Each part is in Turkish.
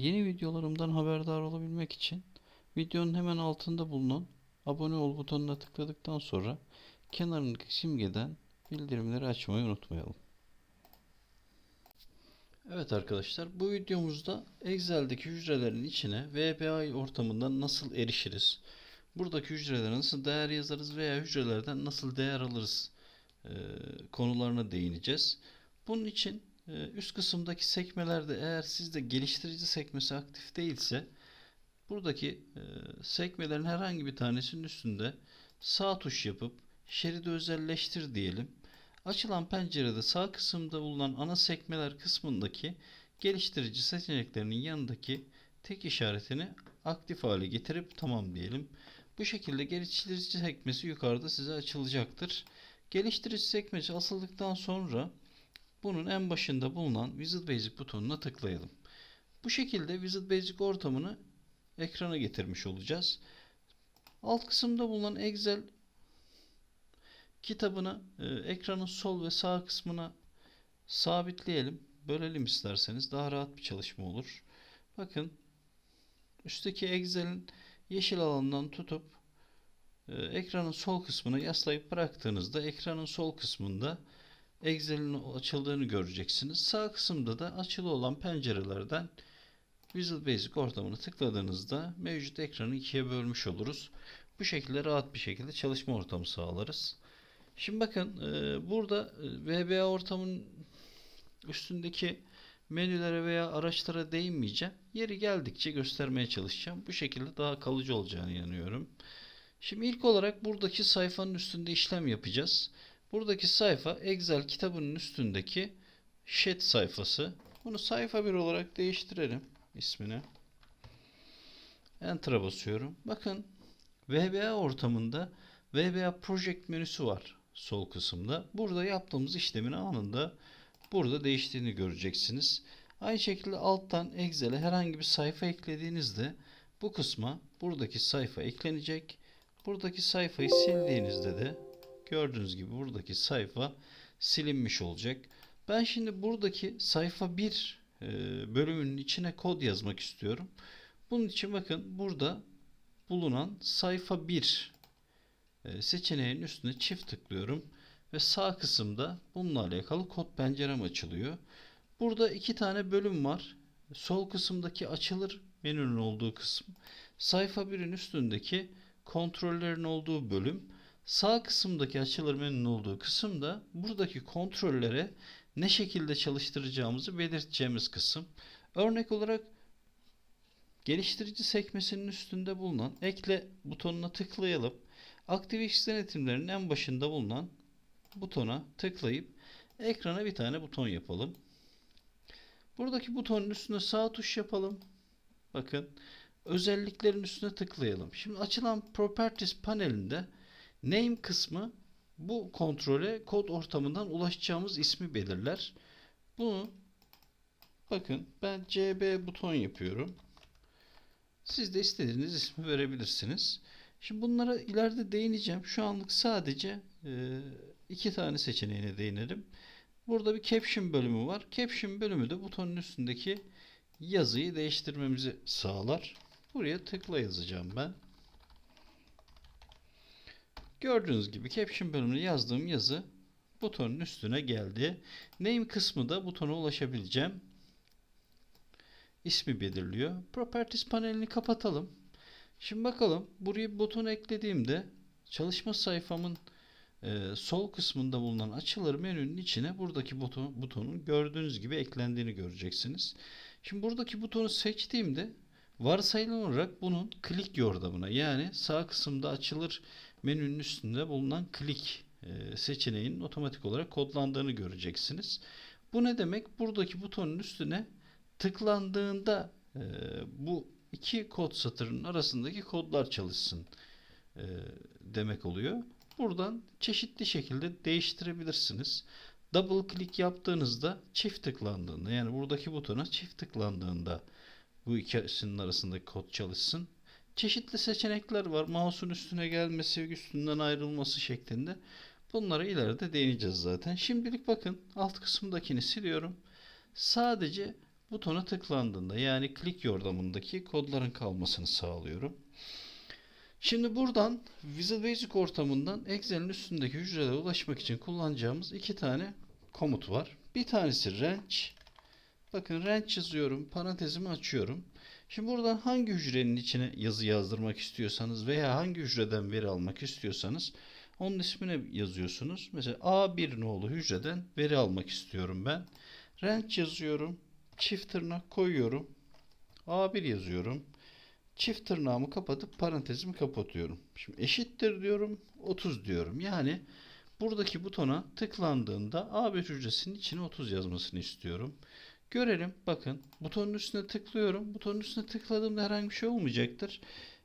Yeni videolarımdan haberdar olabilmek için videonun hemen altında bulunan abone ol butonuna tıkladıktan sonra kenarındaki simgeden bildirimleri açmayı unutmayalım. Evet arkadaşlar bu videomuzda Excel'deki hücrelerin içine VBA ortamından nasıl erişiriz? Buradaki hücrelere nasıl değer yazarız veya hücrelerden nasıl değer alırız konularına değineceğiz. Bunun için üst kısımdaki sekmelerde eğer sizde geliştirici sekmesi aktif değilse buradaki e, sekmelerin herhangi bir tanesinin üstünde sağ tuş yapıp şeridi özelleştir diyelim. Açılan pencerede sağ kısımda bulunan ana sekmeler kısmındaki geliştirici seçeneklerinin yanındaki tek işaretini aktif hale getirip tamam diyelim. Bu şekilde geliştirici sekmesi yukarıda size açılacaktır. Geliştirici sekmesi asıldıktan sonra bunun en başında bulunan Visit Basic butonuna tıklayalım. Bu şekilde Visit Basic ortamını ekrana getirmiş olacağız. Alt kısımda bulunan Excel kitabını e, ekranın sol ve sağ kısmına sabitleyelim. Bölelim isterseniz daha rahat bir çalışma olur. Bakın üstteki Excel'in yeşil alandan tutup e, ekranın sol kısmına yaslayıp bıraktığınızda ekranın sol kısmında Excel'in açıldığını göreceksiniz. Sağ kısımda da açılı olan pencerelerden Visual Basic ortamını tıkladığınızda mevcut ekranı ikiye bölmüş oluruz. Bu şekilde rahat bir şekilde çalışma ortamı sağlarız. Şimdi bakın e, burada e, VBA ortamının üstündeki menülere veya araçlara değinmeyeceğim. Yeri geldikçe göstermeye çalışacağım. Bu şekilde daha kalıcı olacağını inanıyorum. Şimdi ilk olarak buradaki sayfanın üstünde işlem yapacağız. Buradaki sayfa Excel kitabının üstündeki Sheet sayfası. Bunu sayfa 1 olarak değiştirelim ismini. Enter'a basıyorum. Bakın VBA ortamında VBA Project menüsü var sol kısımda. Burada yaptığımız işlemin anında burada değiştiğini göreceksiniz. Aynı şekilde alttan Excel'e herhangi bir sayfa eklediğinizde bu kısma buradaki sayfa eklenecek. Buradaki sayfayı sildiğinizde de gördüğünüz gibi buradaki sayfa silinmiş olacak. Ben şimdi buradaki sayfa 1 e, bölümünün içine kod yazmak istiyorum. Bunun için bakın burada bulunan sayfa 1 e, seçeneğin üstüne çift tıklıyorum ve sağ kısımda bununla alakalı kod pencerem açılıyor. Burada iki tane bölüm var. Sol kısımdaki açılır menünün olduğu kısım. Sayfa 1'in üstündeki kontrollerin olduğu bölüm. Sağ kısımdaki açılır menünün olduğu kısımda buradaki kontrollere ne şekilde çalıştıracağımızı belirteceğimiz kısım. Örnek olarak geliştirici sekmesinin üstünde bulunan ekle butonuna tıklayalım. ActiveX denetimlerinin en başında bulunan butona tıklayıp ekrana bir tane buton yapalım. Buradaki butonun üstüne sağ tuş yapalım. Bakın özelliklerin üstüne tıklayalım. Şimdi açılan Properties panelinde Name kısmı bu kontrole kod ortamından ulaşacağımız ismi belirler. Bunu bakın ben CB buton yapıyorum. Siz de istediğiniz ismi verebilirsiniz. Şimdi bunlara ileride değineceğim. Şu anlık sadece e, iki tane seçeneğine değinelim. Burada bir caption bölümü var. Caption bölümü de butonun üstündeki yazıyı değiştirmemizi sağlar. Buraya tıkla yazacağım ben. Gördüğünüz gibi caption bölümüne yazdığım yazı butonun üstüne geldi. Name kısmı da butona ulaşabileceğim. ismi belirliyor. Properties panelini kapatalım. Şimdi bakalım buraya buton eklediğimde çalışma sayfamın e, sol kısmında bulunan açılır menünün içine buradaki buton, butonun gördüğünüz gibi eklendiğini göreceksiniz. Şimdi buradaki butonu seçtiğimde varsayılan olarak bunun klik yordamına yani sağ kısımda açılır menünün üstünde bulunan klik e, seçeneğinin otomatik olarak kodlandığını göreceksiniz. Bu ne demek? Buradaki butonun üstüne tıklandığında e, bu iki kod satırının arasındaki kodlar çalışsın e, demek oluyor. Buradan çeşitli şekilde değiştirebilirsiniz. Double click yaptığınızda çift tıklandığında yani buradaki butona çift tıklandığında bu ikisinin arasındaki kod çalışsın. Çeşitli seçenekler var. Mouse'un üstüne gelmesi, üstünden ayrılması şeklinde. Bunlara ileride değineceğiz zaten. Şimdilik bakın alt kısımdakini siliyorum. Sadece butona tıklandığında yani klik yordamındaki kodların kalmasını sağlıyorum. Şimdi buradan Visual Basic ortamından Excel'in üstündeki hücrelere ulaşmak için kullanacağımız iki tane komut var. Bir tanesi range. Bakın range yazıyorum, parantezimi açıyorum. Şimdi buradan hangi hücrenin içine yazı yazdırmak istiyorsanız veya hangi hücreden veri almak istiyorsanız onun ismini yazıyorsunuz. Mesela A1 nolu hücreden veri almak istiyorum ben. Range yazıyorum. Çift tırnak koyuyorum. A1 yazıyorum. Çift tırnağımı kapatıp parantezimi kapatıyorum. Şimdi eşittir diyorum. 30 diyorum. Yani buradaki butona tıklandığında A1 hücresinin içine 30 yazmasını istiyorum. Görelim. Bakın butonun üstüne tıklıyorum. Butonun üstüne tıkladığımda herhangi bir şey olmayacaktır.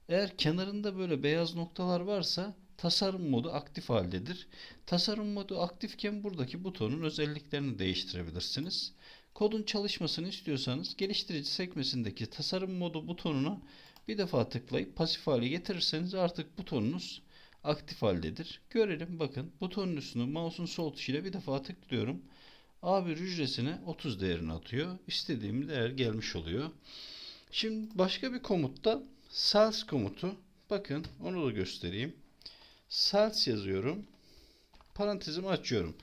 Eğer kenarında böyle beyaz noktalar varsa tasarım modu aktif haldedir. Tasarım modu aktifken buradaki butonun özelliklerini değiştirebilirsiniz. Kodun çalışmasını istiyorsanız geliştirici sekmesindeki tasarım modu butonuna bir defa tıklayıp pasif hale getirirseniz artık butonunuz aktif haldedir. Görelim bakın butonun üstüne mouse'un sol tuşuyla bir defa tıklıyorum. A1 hücresine 30 değerini atıyor. İstediğim değer gelmiş oluyor. Şimdi başka bir komutta cells komutu. Bakın onu da göstereyim. Cells yazıyorum. Parantezimi açıyorum.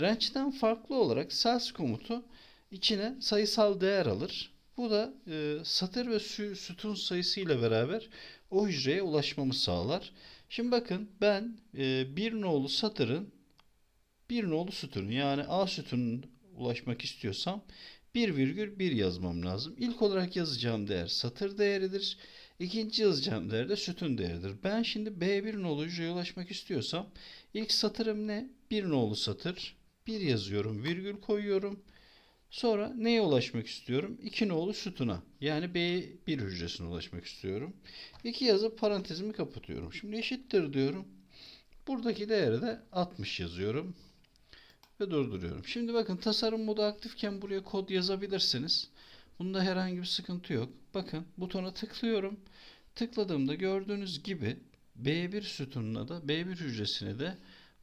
Range'den farklı olarak cells komutu içine sayısal değer alır. Bu da e, satır ve sü, sütun sayısı ile beraber o hücreye ulaşmamı sağlar. Şimdi bakın ben e, bir nolu satırın bir nolu sütunu yani A sütununa ulaşmak istiyorsam 1,1 yazmam lazım. İlk olarak yazacağım değer satır değeridir. İkinci yazacağım değer de sütun değeridir. Ben şimdi B1 nolu hücreye ulaşmak istiyorsam ilk satırım ne? 1 nolu satır. 1 yazıyorum, virgül koyuyorum. Sonra neye ulaşmak istiyorum? 2 nolu sütuna. Yani B1 hücresine ulaşmak istiyorum. 2 yazıp parantezimi kapatıyorum. Şimdi eşittir diyorum. Buradaki değeri de 60 yazıyorum. Ve durduruyorum. Şimdi bakın tasarım modu aktifken buraya kod yazabilirsiniz. Bunda herhangi bir sıkıntı yok. Bakın butona tıklıyorum. Tıkladığımda gördüğünüz gibi B1 sütununa da B1 hücresine de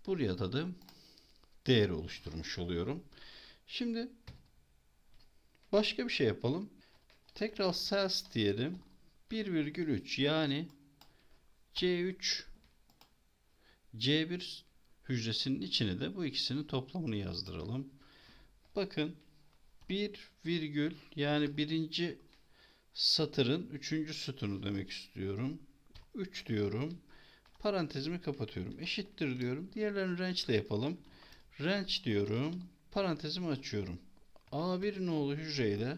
buraya adadığım değeri oluşturmuş oluyorum. Şimdi başka bir şey yapalım. Tekrar cells diyelim. 1,3 yani C3 C1 hücresinin içine de bu ikisinin toplamını yazdıralım. Bakın 1 virgül yani birinci satırın üçüncü sütunu demek istiyorum. 3 diyorum. Parantezimi kapatıyorum. Eşittir diyorum. Diğerlerini range ile yapalım. Range diyorum. Parantezimi açıyorum. A1 nolu hücreyle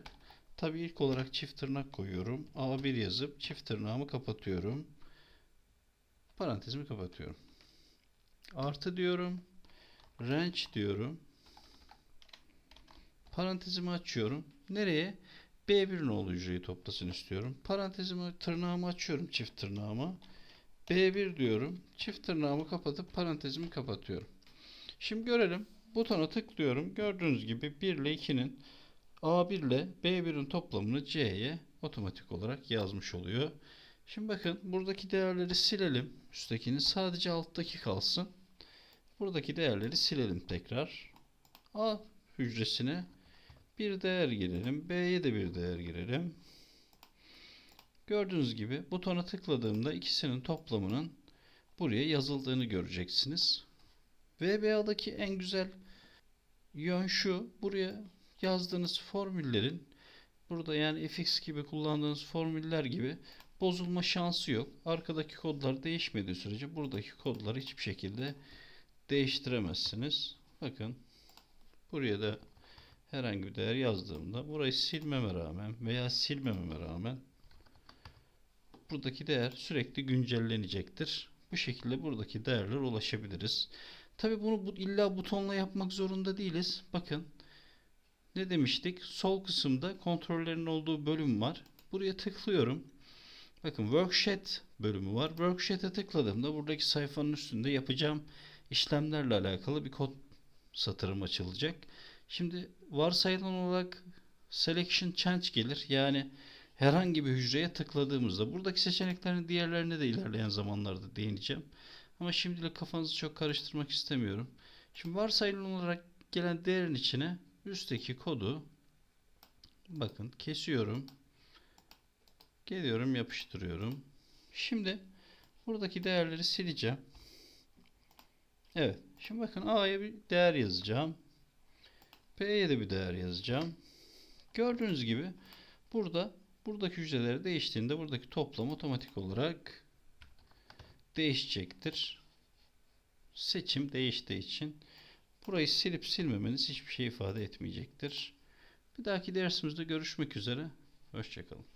tabi ilk olarak çift tırnak koyuyorum. A1 yazıp çift tırnağımı kapatıyorum. Parantezimi kapatıyorum. Artı diyorum. Range diyorum. Parantezimi açıyorum. Nereye? B1 nolu hücreyi toplasın istiyorum. Parantezimi tırnağımı açıyorum çift tırnağımı. B1 diyorum. Çift tırnağımı kapatıp parantezimi kapatıyorum. Şimdi görelim. Butona tıklıyorum. Gördüğünüz gibi 1 ile 2'nin A1 ile B1'in toplamını C'ye otomatik olarak yazmış oluyor. Şimdi bakın buradaki değerleri silelim. Üsttekini sadece alttaki kalsın. Buradaki değerleri silelim tekrar. A hücresine bir değer girelim. B'ye de bir değer girelim. Gördüğünüz gibi butona tıkladığımda ikisinin toplamının buraya yazıldığını göreceksiniz. VBA'daki en güzel yön şu. Buraya yazdığınız formüllerin burada yani fx gibi kullandığınız formüller gibi bozulma şansı yok. Arkadaki kodlar değişmediği sürece buradaki kodları hiçbir şekilde değiştiremezsiniz. Bakın buraya da herhangi bir değer yazdığımda burayı silmeme rağmen veya silmememe rağmen buradaki değer sürekli güncellenecektir. Bu şekilde buradaki değerler ulaşabiliriz. Tabi bunu bu, illa butonla yapmak zorunda değiliz. Bakın ne demiştik? Sol kısımda kontrollerin olduğu bölüm var. Buraya tıklıyorum. Bakın Worksheet bölümü var. Worksheet'e tıkladığımda buradaki sayfanın üstünde yapacağım işlemlerle alakalı bir kod satırım açılacak. Şimdi varsayılan olarak selection change gelir. Yani herhangi bir hücreye tıkladığımızda buradaki seçeneklerin diğerlerine de ilerleyen zamanlarda değineceğim. Ama şimdilik kafanızı çok karıştırmak istemiyorum. Şimdi varsayılan olarak gelen değerin içine üstteki kodu Bakın kesiyorum. Geliyorum yapıştırıyorum. Şimdi buradaki değerleri sileceğim. Evet. Şimdi bakın A'ya bir değer yazacağım. B'ye de bir değer yazacağım. Gördüğünüz gibi burada buradaki hücreler değiştiğinde buradaki toplam otomatik olarak değişecektir. Seçim değiştiği için burayı silip silmemeniz hiçbir şey ifade etmeyecektir. Bir dahaki dersimizde görüşmek üzere. Hoşçakalın.